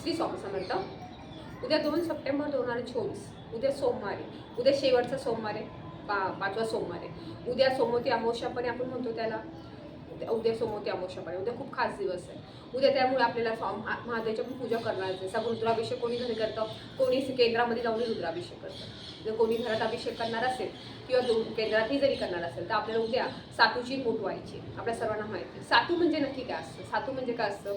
श्री स्वामी समर्थ. उद्या दोन सप्टेंबर दोन हजार चोवीस. उद्या सोमवार. आहे उद्या शेवटचा सोमवार. आहे पा पाचवा सोमवार. आहे उद्या सोमवती अमावस्यापणे आपण म्हणतो त्याला. उद्या- सोमवती अमावस्यापणे. उद्या खूप खास दिवस आहे. उद्या त्यामुळे आपल्याला सॉम महा- महादेवाची पण पूजा करणार आहे. जसा रुद्राभिषेक कोणी घरी करतं कोणी केंद्रामध्ये जाऊन रुद्राभिषेक करतं. जर कोणी घरात अभिषेक करणार असेल किंवा दो केंद्रातही जरी करणार असेल तर आपल्याला उद्या सातूची मोठ व्हायची आपल्या सर्वांना माहिती सातू म्हणजे नक्की काय असतं? सातू म्हणजे काय असतं?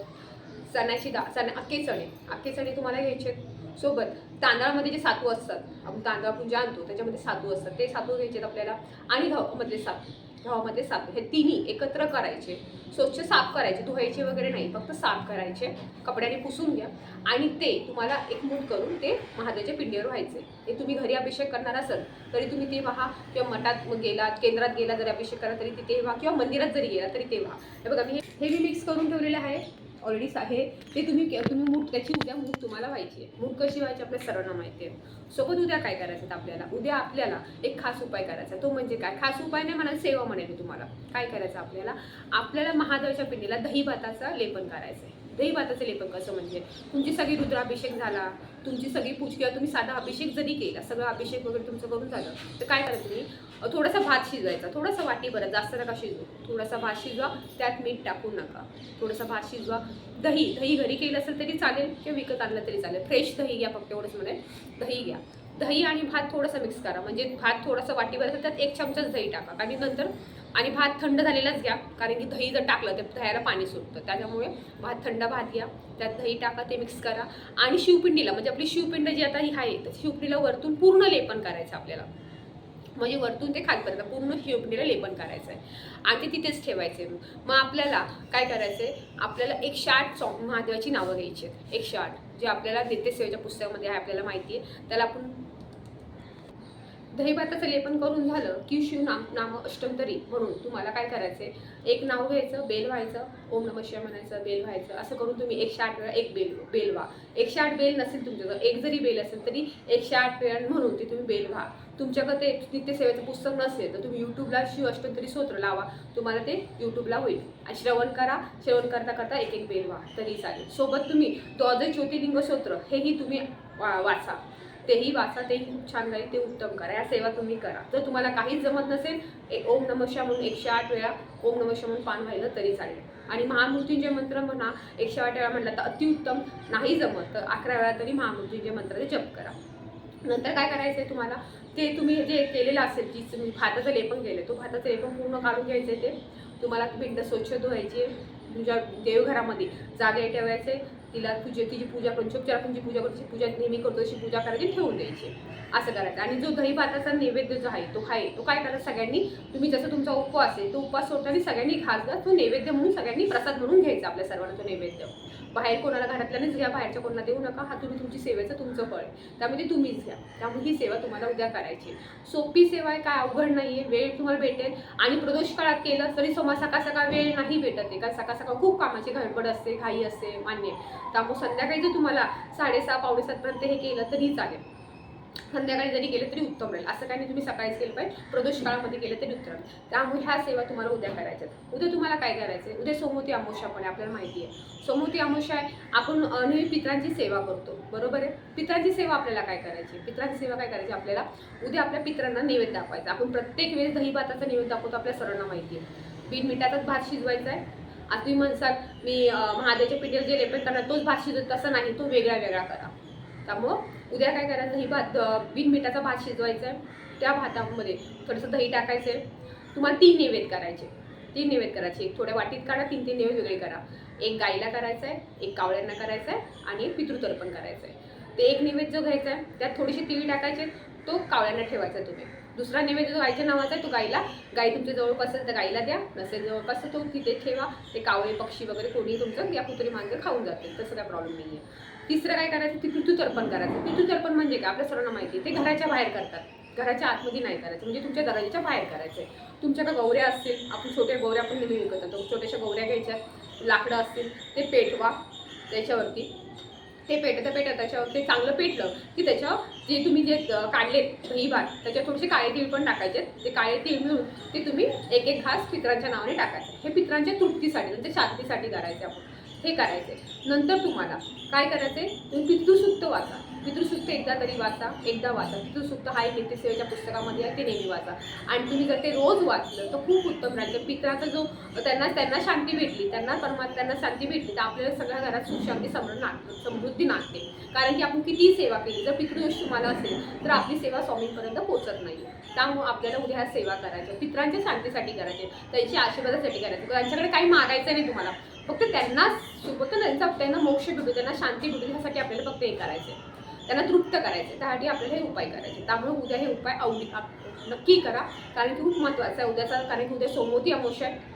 चण्याची डाळ चण्या अख्खे चणे अख्खे चणे तुम्हाला घ्यायचे आहेत. सोबत तांदळामध्ये जे सातू असतात आपण तांदळा आपण जे आणतो त्याच्यामध्ये सातू असतात. ते सातू घ्यायचे आहेत आपल्याला. आणि गव्हामधले सातू गव्हामध्ये सातू हे तिन्ही एकत्र करायचे. स्वच्छ साफ करायचे धुवायचे वगैरे नाही फक्त साफ करायचे. कपड्याने पुसून घ्या. आणि ते तुम्हाला एक मूठ करून ते महादेवाच्या पिंडीवर व्हायचे. हे तुम्ही घरी अभिषेक करणार असाल तरी तुम्ही ते व्हा किंवा मठात गेलात केंद्रात गेला जरी अभिषेक करा तरी तिथे व्हा किंवा मंदिरात जरी गेला तरी ते व्हा हे बघा मी हे मी मिक्स करून ठेवलेलं आहे. ऑलरेडी आहे ते तुम्ही तुम्ही मूठ त्याची उद्या मूठ तुम्हाला व्हायची आहे. मूठ कशी व्हायची आपल्या सर्वांना माहिती आहे. सोबत उद्या काय करायचं आपल्याला? उद्या आपल्याला एक खास उपाय करायचा तो म्हणजे काय? खास उपाय नाही म्हणा सेवा म्हणेल तुम्हाला. काय करायचं आपल्याला? आपल्याला महादेवाच्या पिंडीला दही भाताचं लेपन करायचं आहे. दहीभाताचं लेपन कसं म्हणजे? तुमची सगळी रुद्राभिषेक झाला तुमची सगळी पूज किंवा तुम्ही साधा अभिषेक जरी केला सगळं अभिषेक वगैरे तुमचं करून झालं तर काय करा तुम्ही? थोडासा भात शिजवायचा थोडासा वाटी बरं जास्त नका शिजवू. थोडासा भात शिजवा त्यात मीठ टाकू नका. थोडासा भात शिजवा. दही दही घरी केलं असेल तरी चालेल किंवा विकत आणलं तरी चालेल. फ्रेश दही घ्या फक्त एवढंच म्हणजे दही घ्या. दही आणि भात थोडंसं मिक्स करा. म्हणजे भात थोडासा वाटीभर असेल त्यात एक चमचाच दही टाका. आणि नंतर आणि भात थंड झालेलाच घ्या कारण की दही जर टाकलं तर दह्याला पाणी सुटतं. त्याच्यामुळे भात थंड भात घ्या त्यात दही टाका ते मिक्स करा. आणि शिवपिंडीला म्हणजे आपली शिवपिंड जी आता ही आहे तर शिवपिंडीला वरतून पूर्ण लेपन करायचं आपल्याला. म्हणजे वरतून ते खालपर्यंत पूर्ण शिवपिंडीला लेपन करायचं आहे आणि ते तिथेच ठेवायचे मग आपल्याला काय करायचं आहे आपल्याला एकशे आठ महादेवाची नावं घ्यायची आहेत. एकशे आठ जे आपल्याला नित्यसेवेच्या पुस्तकामध्ये आहे आपल्याला माहिती आहे. त्याला आपण दहीभाताचं लेपन करून झालं की शिव नाम नाम अष्टमतरी म्हणून तुम्हाला काय करायचंय? एक नाव घ्यायचं बेल व्हायचं ओम नम शिवाय म्हणायचं बेल व्हायचं. असं करून तुम्ही एकशे आठ वेळा एक बेल बेल व्हा. एकशे आठ बेल नसेल तुमच्याकडं एक जरी बेल असेल तरी एकशे आठ वेळा म्हणून ते तुम्ही बेल व्हा. तुमच्याकडे ते नित्यसेवेचं पुस्तक नसेल तर तुम्ही यूट्यूबला शिव अष्टमतरी स्तोत्र लावा. तुम्हाला ते यूट्यूबला होईल. आणि श्रवण करा. श्रवण करता करता एक एक बेल व्हा. तरी चालेल. सोबत तुम्ही द्वादश ज्योतिर्लिंग स्तोत्र हेही तुम्ही वा- वाचा. तेही वाचा तेही खूप छान राहील ते उत्तम करा. या सेवा तुम्ही करा. जर तुम्हाला काहीच जमत नसेल ए- ओम नमशा म्हणून एकशे आठ वेळा ओम नमशा म्हणून पान व्हायला तरी चालेल. आणि महामूर्तींचे मंत्र म्हणा एकशे आठ वेळा म्हटलं तर अतिउत्तम. नाही जमत तर अकरा वेळा तरी महामृत्युंजय मंत्राचे जप करा. नंतर काय करायचं आहे तुम्हाला? ते तुम्ही जे केलेलं असेल जी तुम्ही भाताचं लेपन केलं तो भाताचं लेपन पूर्ण काढून घ्यायचं आहे ते. तुम्हाला भिंड स्वच्छ धुवायची तुझ्या देवघरामध्ये जागे ठेवायचे तिला तुझी तिची पूजा पंचोपचार आपण जी पूजा करतो तशी पूजा नेहमी करतो तशी पूजा करायची ठेवून द्यायची. असं करायचं. आणि जो दही भाताचा नैवेद्य जो आहे तो खाय तो काय करायचा सगळ्यांनी तुम्ही जसं तुमचा उपवास आहे तो उपवास सोडताना सगळ्यांनी खास तो नैवेद्य म्हणून सगळ्यांनी प्रसाद म्हणून घ्यायचा आपल्या सर्वांना तो नैवेद्य. बाहेर कोणाला घरातल्यानेच घ्या बाहेरच्या कोणाला देऊ नका. हा तुम्ही तुमची सेवेचं तुमचं फळ आहे. त्यामध्ये तुम्हीच घ्या. त्यामुळे ही सेवा तुम्हाला उद्या करायची आहे. सोपी सेवा आहे काय अवघड नाही आहे वेळ तुम्हाला भेटेल. आणि प्रदोष काळात केलं तरी सोमा सकाळ सकाळ वेळ नाही भेटत आहे. कारण सकाळ सकाळ खूप कामाची गडबड असते घाई असते मान्य त्यामुळे संध्याकाळी जर तुम्हाला साडेसहा पावणेसातपर्यंत हे केलं तरी चालेल. संध्याकाळी जरी गेलं तरी उत्तम राहील. असं काही नाही तुम्ही सकाळीच केलं पाहिजे प्रदोष काळामध्ये गेलं तरी उत्तम त्यामुळे ह्या सेवा तुम्हाला उद्या करायच्या आहेत. उद्या तुम्हाला काय करायचं आहे उद्या सोमवती अमावस्या पण आहे आपल्याला माहिती आहे. सोमवती अमावस्या आहे आपण नेहमी पित्रांची सेवा करतो. बरोबर आहे? पित्रांची सेवा आपल्याला काय करायची? पित्रांची सेवा काय करायची? आपल्याला उद्या आपल्या पित्रांना नैवेद्य दाखवायचा. आपण प्रत्येक वेळेस दही भाताचा नैवेद्य दाखवतो आपल्या सर्वांना माहिती आहे. बीन मिठाचाच भात शिजवायचा आहे. आता तुम्ही म्हणसाल मी महादेवाच्या पिठीवर जे लेपन करणार तोच भात शिजत तसा नाही तो वेगळा वेगळा करा. त्यामुळं उद्या काय करायचं? दही भात बिन मिठाचा भात शिजवायचा आहे. त्या भातामध्ये थोडंसं दही टाकायचं आहे. तुम्हाला तीन नैवेद्य करायचे. तीन नैवेद्य करायचे. एक थोड्या वाटीत काढा तीन तीन नैवेद्य वेगळे करा. एक गाईला करायचं आहे एक कावळ्यांना करायचं आहे आणि एक पितृतर्पण करायचं आहे. ते एक नैवेद्य जो घ्यायचा आहे त्यात थोडीशी तिळी टाकायचे तो कावळ्यांना ठेवायचा आहे तुम्ही. दुसरा नैवेद्य जो गायच्या नावाचा आहे तो गाईला. गाई तुमच्या जवळपास असेल तर गाईला द्या. नसेल जवळपास तर तो तिथे ठेवा. ते कावळे पक्षी वगैरे कोणी तुमचं या कुत्री मांजर खाऊन जाते तसं काय प्रॉब्लेम नाही आहे तिसरं काय करायचं? ते पितृतर्पण करायचं. पितृतर्पण म्हणजे काय? आपल्या सर्वांना माहिती आहे. ते घराच्या बाहेर करतात. घराच्या आतमध्ये नाही करायचं. म्हणजे तुमच्या दरवाजाच्या बाहेर करायचं आहे तुमच्याकडे गौऱ्या असतील. आपण छोट्या गौऱ्या आपण नेहमी विकत होतो छोट्याशा गौऱ्या घ्यायच्या. लाकडं असतील. ते पेटवा. त्याच्यावरती ते पेटता पेटत त्याच्यावर ते चांगलं पेटलं की त्याच्यावर जे तुम्ही जे काढलेत दही भात त्याच्यावर थोडेसे काळे तीळ पण टाकायचे. ते काळे तीळ मिळून ते तुम्ही एक एक घास पित्रांच्या नावाने टाकायचे. हे पित्रांच्या तृप्तीसाठी म्हणजे शांतीसाठी करायचे आपण. हे करायचे. नंतर तुम्हाला काय करायचे? तुम्ही पितृसुक्त वाचा. पितृसुक्त एकदा तरी वाचा एकदा वाचा. पितृसुक्त हा एक नित्यसेवेच्या पुस्तकामध्ये आहे ते नेहमी वाचा. आणि तुम्ही जर ते रोज वाचलं तर खूप उत्तम राहील. पित्राचा जो त्यांना त्यांना शांती भेटली त्यांना परमा त्यांना शांती भेटली तर आपल्याला सगळ्या घरात सुख शांती समृद्ध नांद समृद्धी नागते कारण की आपण किती सेवा केली जर पितृदोष तुम्हाला असेल तर आपली सेवा स्वामींपर्यंत पोहोचत नाही. त्यामुळे आपल्याला उद्या ह्या सेवा करायच्या पित्रांच्या शांतीसाठी करायचे त्यांची आशीर्वादासाठी करायचे त्यांच्याकडे काही मागायचं नाही तुम्हाला. फक्त त्यांना फक्त त्यांचा त्यांना मोक्ष भेटू त्यांना शांती भेटू ह्यासाठी आपल्याला फक्त हे करायचं आहे. त्यांना तृप्त करायचे. त्यासाठी आपल्याला हे उपाय करायचे. त्यामुळे उद्या हे उपाय आवडी नक्की करा. कारण की खूप महत्त्वाचं आहे. उद्याचा कारण की उद्या सोमवती अमोशा आहे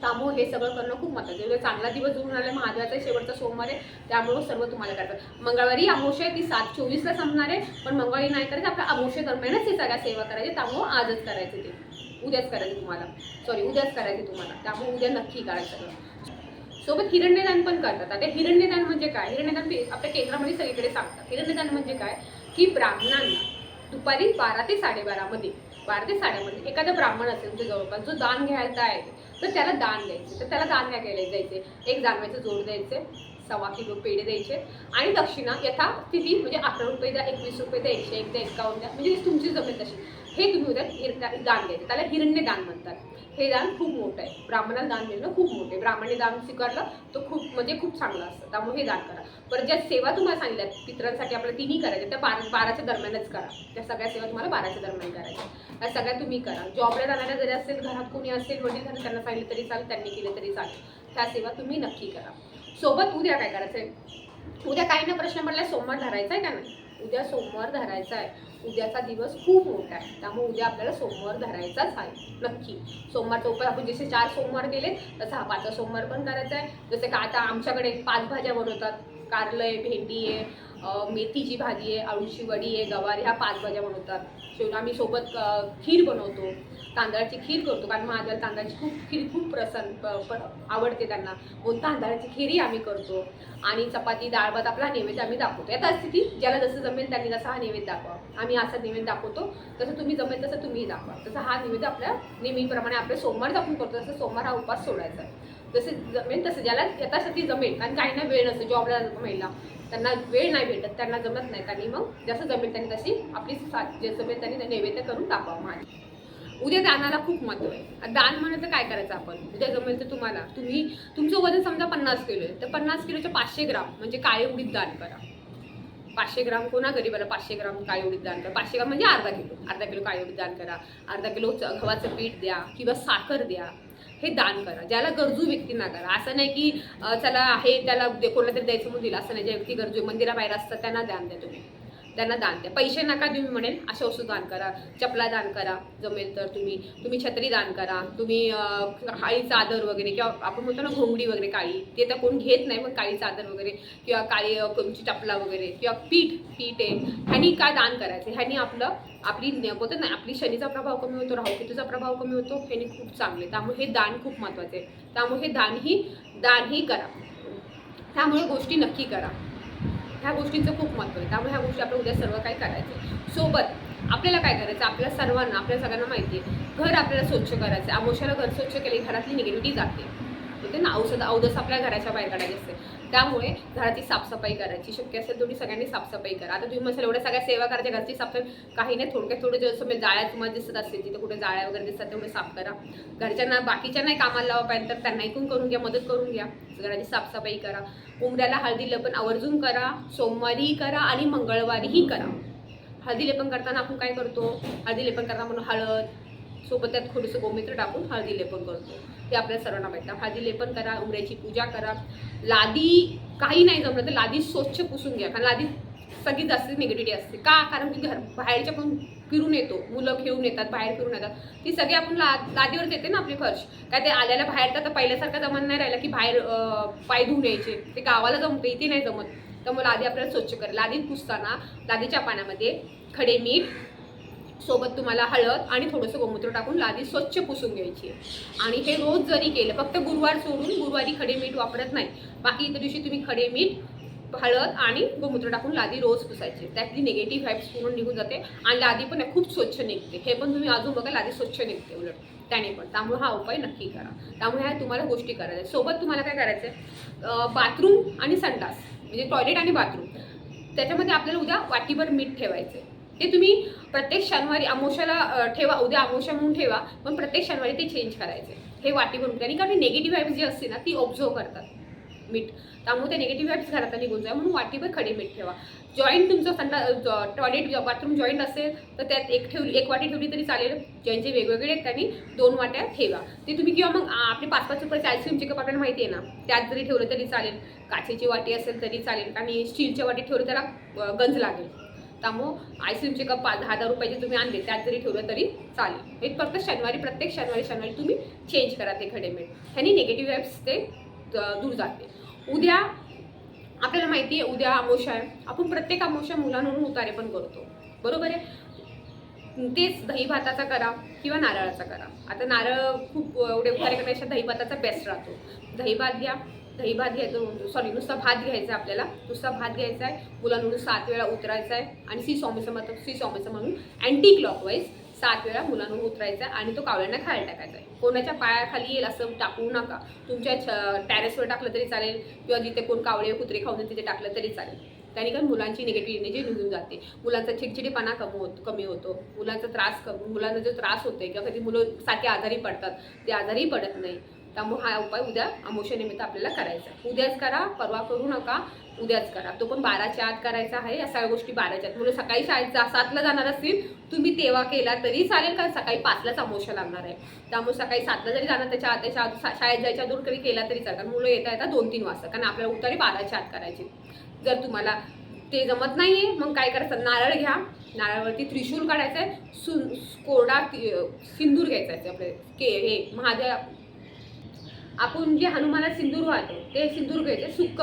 त्यामुळे हे सगळं करणं खूप महत्त्वाचं उद्या चांगला दिवस जुळून आला महादेवाचा शेवटचा सोमवार आहे. त्यामुळे सर्व तुम्हाला करतात मंगळवारी अमावस्या आहे. ती सात चोवीसला संपणार आहे. पण मंगळवारी नाही करायचं आपल्या अमावस्या दरम्यानच हे सगळ्या सेवा करायची त्यामुळे आजच करायचे ते. उद्याच करायचे तुम्हाला. सॉरी उद्याच करायचे तुम्हाला. त्यामुळे उद्या नक्की करायचं सगळं. सोबत हिरण्यदान पण करतात. आता हिरण्यदान म्हणजे काय? हिरण्यदान आपल्या केंद्रामध्ये सगळीकडे सांगतात. हिरण्यदान म्हणजे काय? की ब्राह्मणांना दुपारी बारा ते साडेबारामध्ये बारा ते साडेमध्ये एखादा ब्राह्मण असेल तुमच्या जवळपास जो दान घ्यायचा आहे तर त्याला दान द्यायचे. तर त्याला दान घ्यायला द्यायचे एक जानव्याचं जोड द्यायचे सव्वा किलो पेढे द्यायचे आणि दक्षिणा यथा स्थिती म्हणजे अकरा रुपये द्या एकवीस रुपये द्या एकशे एक द्या एकावन्न द्या म्हणजे तुमची जमेल तशी हे तुम्ही उद्या हिरण्या दान द्यायचे. त्याला हिरण्य दान म्हणतात. हे दान खूप मोठं आहे. ब्राह्मणाला दान देणं खूप मोठं आहे. ब्राह्मणने दान स्वीकारलं तर खूप म्हणजे खूप चांगलं असतं. त्यामुळे हे दान करा. पण ज्या सेवा तुम्हाला सांगितल्या पित्रांसाठी आपल्याला तिन्ही करायच्या त्या बारा बाराच्या दरम्यानच करा. त्या सगळ्या सेवा तुम्हाला बाराच्या दरम्यान करायच्या. त्या सगळ्या तुम्ही करा. जॉबला जाणाऱ्या जरी असेल घरात कोणी असेल वडील झाले त्यांना सांगितलं तरी चालेल त्यांनी केलं तरी चालेल. त्या सेवा तुम्ही नक्की करा. सोबत उद्या काय करायचं आहे उद्या काही ना प्रश्न पडला सोमवार धरायचा आहे का नाही? उद्या सोमवार धरायचा आहे. उद्याचा दिवस खूप मोठा आहे. त्यामुळे उद्या आपल्याला सोमवार धरायचाच आहे नक्की. सोमवारचा उपाय आपण जसे चार सोमवार गेले तसा हा पाचवा सोमवार पण करायचा आहे. जसे का आता आमच्याकडे पाच भाज्या बनवतात. कारलं आहे भेंडी आहे मेथीची भाजी आहे अळूची वडी आहे गवार ह्या पाच भाज्या बनवतात. शेवटी आम्ही सोबत खीर बनवतो. तांदळाची खीर करतो कारण माझ्या तांदळाची खूप खीर खूप प्रसन्न आवडते त्यांना. म्हणून तांदळाची खीरही आम्ही करतो. आणि चपाती डाळ भात आपला नैवेद्य आम्ही दाखवतो. आता स्थिती ज्याला जसं जमेल त्यांनी जसा हा नैवेद्य दाखवा. आम्ही असा नैवेद्य दाखवतो तसं तुम्ही जमेल तसं तुम्हीही दाखवा. तसं हा नैवेद्य आपल्या नेहमीप्रमाणे आपल्या सोमवार आपण करतो. तसं सोमवार हा उपास सोडायचा जसे जमेल तसं ज्याला यथाशक्ती जमेल. कारण काही ना वेळ नसतो जॉबला महिला. त्यांना वेळ नाही भेटत त्यांना जमत नाही. त्यांनी मग जसं जमेल त्यांनी तशी आपली सा- जे जमेल त्यांनी नैवेद्य करून दाखवा माझी उद्या दानाला खूप महत्त्व आहे. दान म्हणायचं काय करायचं आपण? उद्या जमेल तर तुम्हाला. तुम्ही तुमचं वजन समजा पन्नास किलो आहे. तर पन्नास किलोचे पाचशे ग्राम म्हणजे काळे उडीद दान करा. पाचशे ग्राम कोणा गरीबाला पाचशे ग्राम काळे उडीद दान करा? पाचशे ग्राम म्हणजे अर्धा किलो. अर्धा किलो काळे उडीत दान करा? अर्धा किलो गव्हाचं पीठ द्या किंवा साखर द्या. हे दान करा. ज्याला गरजू व्यक्तींना करा. असं नाही की चला हे त्याला कोणाला तरी द्यायचं म्हणून दिलं. असं नाही. ज्या व्यक्ती गरजू मंदिराबाहेर असतात त्यांना दान द्या तुम्ही. त्यांना दान द्या. पैसे नका तुम्ही म्हणेन अशा वस्तू दान करा. चपला दान करा जमेल तर तुम्ही तुम्ही छत्री दान करा तुम्ही काळी चादर वगैरे किंवा आपण म्हणतो ना घोंगडी वगैरे काळी ते तर कोण घेत नाही पण काळी चादर वगैरे किंवा काळी तुमची चपला वगैरे किंवा पीठ पीठ आहे. ह्यानी काय दान करायचं? ह्यानी आपलं आपली न- बोलतात ना आपली शनीचा प्रभाव कमी होतो राहुकेतूचा प्रभाव कमी होतो ह्यानी खूप चांगले. त्यामुळे हे दान खूप महत्त्वाचे आहे. त्यामुळे हे दानही दानही करा. त्यामुळे गोष्टी नक्की करा. ह्या गोष्टींचं खूप महत्त्व आहे. त्यामुळे ह्या गोष्टी आपल्या उद्या सर्व काही करायचं सोबत आपल्याला काय करायचं? आपल्या सर्वांना आपल्या सगळ्यांना माहिती आहे. घर आपल्याला स्वच्छ करायचं आहे. आमोशाला घर स्वच्छ केले घरातली निगेटिव्हिटी जाते. होते ना? औषध अवदस आपल्या घराच्या बाहेर काढायची असते. त्यामुळे घराची साफसफाई करायची. शक्य असेल तेवढी सगळ्यांनी साफसफाई करा. आता तुम्ही मसाला एवढ्या सगळ्या सेवा करायच्या घरची साफसफाई काही नाही. थोडक्यात थोडं जसं म्हणजे जाळ्या तुम्हाला दिसत असतील तिथे कुठे जाळ्या वगैरे दिसतात तेवढे साफ करा. घरच्यांना बाकीच्या नाही कामाला लावा पाहिजे तर त्यांना ऐकून करून घ्या मदत करून घ्या. घराची साफसफाई करा. उमऱ्याला हळदी पण आवर्जून करा. सोमवारीही करा आणि मंगळवारीही करा. हळदी लेपन करताना आपण काय करतो? हळदी लेपन करताना म्हणून हळद सोबत त्यात थोडंसं गोमित्र टाकून हळदी लेपन करतो. ते आपल्या सर्वांना भेटतं हळदी लेपन करा उमऱ्याची पूजा करा. लादी काही नाही जमलं तर लादी स्वच्छ पुसून घ्या. कारण लादी सगळी जास्त निगेटिव्हिटी असते. का? कारण की घर बाहेरच्या पण फिरून येतो. मुलं खेळून येतात बाहेर फिरून येतात. ती सगळी आपण ला लादीवरच येते ना आपली फर्श. काय ते आल्याला बाहेर तर पहिल्यासारखा जमत नाही राहिला की बाहेर पाय धुवून यायचे. ते गावाला जमते इथे नाही जमत. त्यामुळे लादी आपल्याला स्वच्छ करेल लादीत पुसताना लादीच्या पाण्यामध्ये खडे मीठ सोबत तुम्हाला हळद आणि थोडंसं गोमूत्र टाकून लादी स्वच्छ पुसून घ्यायची आहे. आणि हे रोज जरी केलं फक्त गुरुवार सोडून गुरुवारी खडे मीठ वापरत नाही. बाकी इतर दिवशी तुम्ही खडे मीठ हळद आणि गोमूत्र टाकून लादी रोज पुसायची. त्यातली निगेटिव्ह व्हाईब्स पूर्ण निघून जाते आणि लादी पण खूप स्वच्छ निघते. हे पण तुम्ही अजून बघा लादी स्वच्छ निघते उलट. त्याने पण. त्यामुळे हा उपाय नक्की करा. त्यामुळे ह्या तुम्हाला गोष्टी करायच्या. सोबत तुम्हाला काय करायचं आहे बाथरूम आणि संडास. म्हणजे टॉयलेट आणि बाथरूम त्याच्यामध्ये आपल्याला उद्या वाटीभर मीठ ठेवायचं आहे ते तुम्ही प्रत्येक शनिवारी अमोशाला ठेवा. उद्या अमोशा म्हणून ठेवा पण प्रत्येक शनिवारी ते चेंज करायचे. हे वाटीभरून त्यांनी कारण निगेटिव्ह व्हाईब्स जी असते ना ती ऑब्झर्व करतात. मीठ त्यामुळे ते निगेटिव्ह व्हाईब्स घरात निघून जाय म्हणून वाटीवर खडे मीठ ठेवा. जॉईंट तुमचं संडा टॉयलेट बाथरूम जॉईंट असेल तर त्यात एक ठेवली एक वाटी ठेवली तरी चालेल. ज्यांचे वेगवेगळे आहेत त्यांनी दोन वाट्या ठेवा. ते तुम्ही किंवा मग आपले पाच पाच रुपयाचे आईस्क्रीमचे कप आपल्याला माहिती आहे ना त्यात जरी ठेवलं तरी चालेल. काचेची वाटी असेल तरी चालेल. आणि स्टीलच्या वाटी ठेवलं त्याला गंज लागेल. त्यामुळं आईस्क्रीमचे कप पाच दहा दहा रुपयाचे तुम्ही आणले त्यात जरी ठेवलं तरी चालेल. हे फक्त शनिवारी प्रत्येक शनिवारी शनिवारी तुम्ही चेंज करा ते खडे ह्यानी निगेटिव्ह वेब्स ते दूर जाते. उद्या आपल्याला माहिती आहे उद्या अमोशा आहे. आपण प्रत्येक अमोशा मुलांवरून उतारे पण करतो. बरोबर आहे? तेच दही भाताचा करा किंवा नारळाचा करा. आता नारळ खूप एवढे उतारे करण्यापेक्षा दही भाताचा बेस्ट राहतो. दही भात घ्या. दही भात घ्यायचं सॉरी नुसता भात घ्यायचा आहे आपल्याला. नुसता भात घ्यायचा आहे. मुलांवरून सात वेळा उतरायचा आहे. आणि सी सॉमेचं मत सी सॉमेचं म्हणून अँटी क्लॉकवाईज सात वेळा मुलांवर उतरायचा आहे आणि तो कावळ्यांना खायला टाकायचा आहे. कोणाच्या पायाखाली येईल असं टाकू नका. तुमच्या टॅरेसवर टाकलं तरी चालेल किंवा जिथे कोण कावळे कुत्रे खाऊन तिथे टाकलं तरी चालेल. त्याने काय मुलांची निगेटिव्ह एनर्जी निघून जाते. मुलांचा चिडचिडेपणा कमी होत कमी होतो. मुलांचा त्रास कमी मुलांना जो त्रास होतो किंवा कधी मुलं सारखे आजारी पडतात ते आजारी पडत नाही. त्यामुळे हा उपाय उद्या अमोशनिमित्त आपल्याला करायचा आहे. उद्याच करा परवा करू नका उद्याच करा. तो पण बाराच्या आत करायचा आहे या सगळ्या गोष्टी बाराच्या आत. मुलं सकाळी शाळेत जा सातला जाणार असतील तुम्ही तेव्हा केला तरी चालेल कारण सकाळी पाचलाच अमोशा लागणार आहे. त्यामुळे सकाळी सातला जरी जाणार त्याच्या आत त्याच्या आत शाळेत जायच्या दूर तरी केला तरी चालेल कारण मुलं येता येतात दोन तीन वाजता कारण आपल्याला उतारी बाराच्या आत करायची. जर तुम्हाला ते जमत नाही आहे मग काय करायचं? नारळ घ्या. नारळावरती त्रिशूल काढायचं आहे. सु कोरडा सिंदूर घ्यायचा आहे आपले के हे महादेव आपण जे हनुमानात सिंदूर वाहतो ते सिंदूर घ्यायचे सुक्क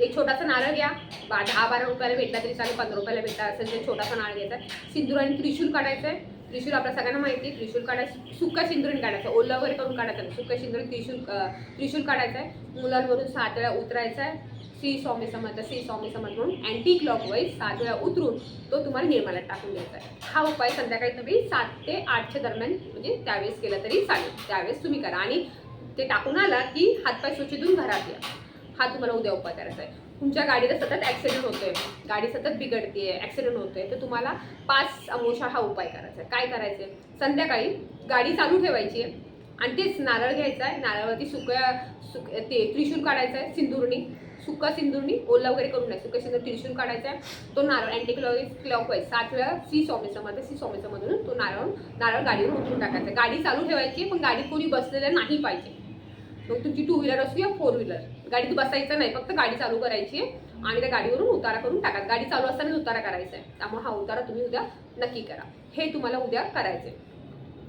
एक छोटासा नारळ घ्या. बा दहा बारा रुपयाला भेटला तरी चालेल पंधरा रुपयाला भेटला असेल ते छोटासा नारळ घ्यायचा. सिंदूर आणि त्रिशूल काढायचं आहे त्रिशूल आपल्या सगळ्यांना माहिती आहे त्रिशूल काढायचं सुक्का सिंदूरने काढायचं. ओलं वगैरे करून काढायचं सुक्का सिंदूर त्रिशूल त्रिशूल काढायचं आहे मुलांवरून सात वेळा उतरायचा आहे श्री स्वामी समर्थ श्री स्वामी समर्थ म्हणून अँटी क्लॉकवाईज सात वेळा उतरून तो तुम्हाला निर्माल्यात टाकून द्यायचा आहे हा उपाय संध्याकाळी तुम्ही सात ते आठच्या दरम्यान म्हणजे त्यावेळेस केला तरी चालेल. त्यावेळेस तुम्ही करा. आणि ते टाकून आला की हातपाय स्वच्छ धुवून घरात या. हा तुम्हाला उद्या उपाय करायचा आहे. तुमच्या गाडीला सतत ॲक्सिडेंट होतोय. गाडी सतत बिघडते ॲक्सिडेंट होतोय. तर तुम्हाला पाच अमोशा हा उपाय करायचा आहे. काय करायचं आहे? संध्याकाळी गाडी चालू ठेवायची आहे. आणि तेच नारळ घ्यायचा आहे. नारळावरती सुक्या सुक ते त्रिशूल काढायचं आहे सिंदूरनी सुका सिंदूरनी ओला वगैरे करून नाही सुका सिंदूर त्रिशूल काढायचा आहे. तो नारळ अँटी क्लॉक वाईज सात वेळा सी स्वामीचं सी स्वामीचं तो नारळ नारळ गाडीवर उतरून टाकायचा गाडी चालू ठेवायची पण गाडीत कोणी बसलेलं नाही पाहिजे. मग तुमची टू व्हीलर असू या फोर व्हीलर गाडीत बसायचं नाही फक्त गाडी चालू करायची आहे आणि त्या गाडीवरून उतारा करून टाका. गाडी चालू असतानाच उतारा करायचा आहे. त्यामुळे हा उतारा तुम्ही उद्या नक्की करा. हे तुम्हाला उद्या करायचं आहे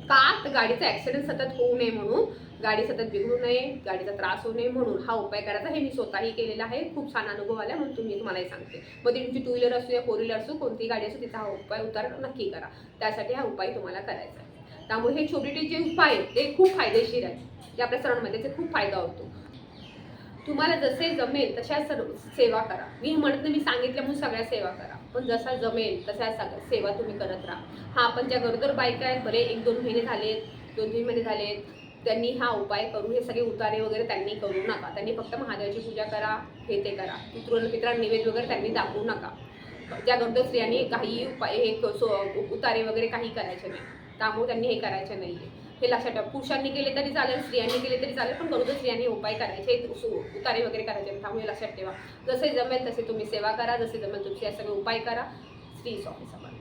का? तर गाडीचा ॲक्सिडेंट सतत होऊ नये म्हणून गाडी सतत बिघडू नये गाडीचा त्रास होऊ नये म्हणून हा उपाय करायचा. हे मी स्वतःही केलेला आहे. खूप छान अनुभव आला म्हणून तुम्ही तुम्हालाही सांगते. मग ती तुमची टू व्हीलर असू या फोर व्हीलर असू कोणतीही गाडी असू तिचा हा उपाय उतार नक्की करा. त्यासाठी हा उपाय तुम्हाला करायचा आहे. त्यामुळे हे छोटे जे उपाय आहेत ते खूप फायदेशीर आहेत जे आपल्या सर्वांमध्ये त्याचा खूप फायदा होतो. तुम्हाला जसे जमेल तशा सर्व सेवा करा. मी म्हणत नाही मी सांगितलं म्हणून सगळ्या सेवा करा. पण जसा जमेल तशा सगळ्या सेवा तुम्ही करत राहा. हा आपण ज्या गरोदर बायका आहेत बरे एक दोन महिने झालेत दोन तीन महिने झालेत त्यांनी हा उपाय करून हे सगळे उतारे वगैरे त्यांनी करू नका. त्यांनी फक्त महादेवाची पूजा करा हे ते करा. पितृ निवेद वगैरे त्यांनी दाखवू नका. ज्या गरोदर स्त्रियांनी काही उपाय हे सो- उतारे वगैरे काही करायचे नाही. त्यामुळे त्यांनी हे करायचं नाही आहे हे लक्षात ठेवा. पुरुषांनी केले तरी चालेल स्त्रियांनी केले तरी चालेल पण गरोदर स्त्रियांनी उपाय करायचे सु- उतारे वगैरे करायचे. त्यामुळे लक्षात ठेवा. जसे जमेल तसे तुम्ही सेवा करा जसे जमेल तुमचे सगळे उपाय करा. स्त्री स्वामी समर्थ